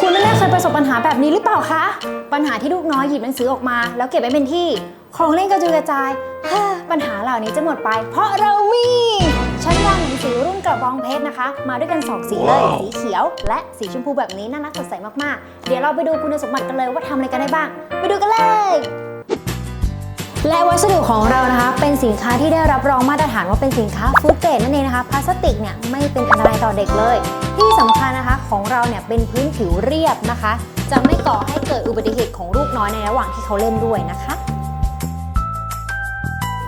คุณแม่เคยประสบปัญหาแบบนี้หรือเปล่าคะ ปัญหาที่ลูกน้อยหยิบหนังสือออกมา แล้วเก็บไว้เป็นที่ ของเล่นกระจุยกระจายเฮ้อปัญหาเหล่านี้จะหมดไป เพราะเรามีชั้นวางหนังสือรุ่นกระบองเพชรนะคะ มาด้วยกันสองสีเลย สีเขียว และสีชมพูแบบนี้น่ารักสดใสมากๆ เดี๋ยวเราไปดูคุณสมบัติกันเลยว่าทำอะไรกันได้บ้าง ไปดูกันเลยและวัสดุของเรานะคะเป็น สินค้าที่ได้รับรองมาตรฐานว่าเป็นสินค้าฟู้ดเกรดนั่นเองนะคะพลาสติกเนี่ยไม่เป็นอันตรายต่อเด็กเลย ที่สำคัญนะคะของเราเนี่ยเป็นพื้นผิวเรียบนะคะ จะไม่ก่อให้เกิดอุบัติเหตุของลูกน้อยในระหว่างที่เขาเล่นด้วยนะคะ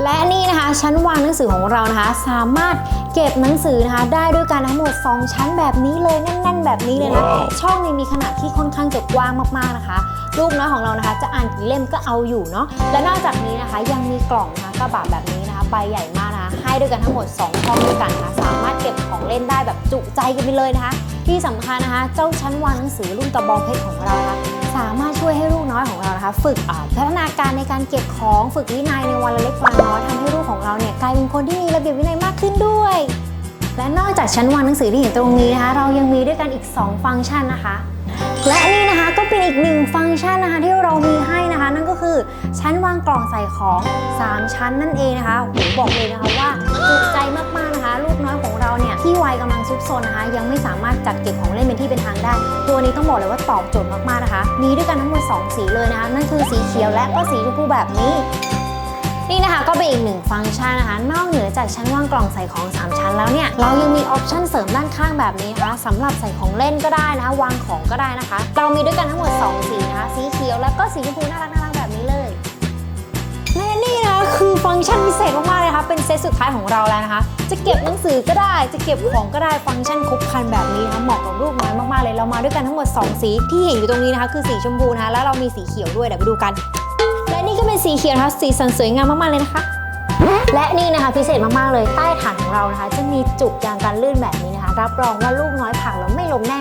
และนี่นะคะชั้นวางหนังสือของเรานะคะ สามารถเก็บหนังสือนะคะ ได้ด้วยกันทั้งหมด 2 ชั้นแบบนี้เลยแน่น ๆ แบบนี้เลยนะช่องเนี่ยมีขนาดที่ค่อนข้างจะกว้างมากๆนะคะ ลูกน้อยของเรานะคะ จะอ่านกี่เล่มก็เอาอยู่เนาะและนอกจากนี้นะคะยังมีกล่องนะคะ กระบะแบบนี้นะคะใบใหญ่มากนะคะให้ด้วยกันทั้งหมด 2 ห้องด้วยกันนะคะสามารถเก็บของเล่นได้แบบจุใจกันไปเลยนะคะ ที่สำคัญนะคะ เจ้าชั้นวางหนังสือรุ่นกระบองเพชรของเรานะคะสามารถช่วยให้ลูกน้อยของเรานะคะ ฝึกพัฒนาการในการเก็บของฝึกวินัยในวันละเล็กวันละน้อยทำให้ลูกของเราเนี่ยกลายเป็นคนที่มีระเบียบวินัยมากขึ้นด้วยและนอกจากชั้นวางหนังสือที่เห็นตรงนี้นะคะ เรายังมีด้วยกันอีก 2 ฟังก์ชันนะคะ อีกหนึ่งฟังก์ชันนะคะที่เรามีให้นะคะ นั่นก็คือชั้นวางกล่องใส่ของ 3 ชั้นนั่นเองนะคะโหบอกเลยนะคะว่าจุใจมากๆนะคะ ลูกน้อยของเราเนี่ยที่วัยกำลังซุกซนนะคะ ยังไม่สามารถจัดเก็บของเล่นเป็นที่เป็นทางได้ ตัวนี้ต้องบอกเลยว่าตอบโจทย์มากๆนะคะ มีด้วยกันทั้งหมด 2 สีเลยนะคะ นั่นคือสีเขียวและก็สีชมพูแบบนี้ นี่นะคะก็เป็นอีกหนึ่งฟังก์ชันนะคะนอกเหนือจาก ชั้นวางกล่องใส่ของ 3 ชั้นแล้วเนี่ย เรายังมีออปชั่นเสริมด้านข้างแบบนี้นะคะสำหรับใส่ของเล่นก็ได้นะคะ วางของก็ได้นะคะ เรามีด้วยกันทั้งหมด 2 สีนะคะ สีเขียวแล้วก็สีชมพูน่ารักน่ารักแบบนี้เลยและนี่นะคะคือฟังก์ชันพิเศษมากๆเลยนะคะเป็นเซตสุดท้ายของเราแล้วนะคะ จะเก็บหนังสือก็ได้ จะเก็บของก็ได้ฟังก์ชันครบครันแบบนี้นะคะเหมาะกับลูกน้อยมากๆเลยเรามาด้วยกันทั้งหมด 2 สีที่เห็นอยู่ตรงนี้นะคะคือสีชมพูนะคะแล้วเรามีสีเขียวด้วยเดี๋ยวไปดูกัน และนี่ก็เป็นสีเขียวนะคะสีสันสวยงามมากๆเลยนะคะ และนี่นะคะพิเศษมากๆเลยใต้ฐานของเรานะคะ จะมีจุกยางกันลื่นแบบนี้นะคะ รับรองว่าลูกน้อยผักแล้วไม่ล้มแน่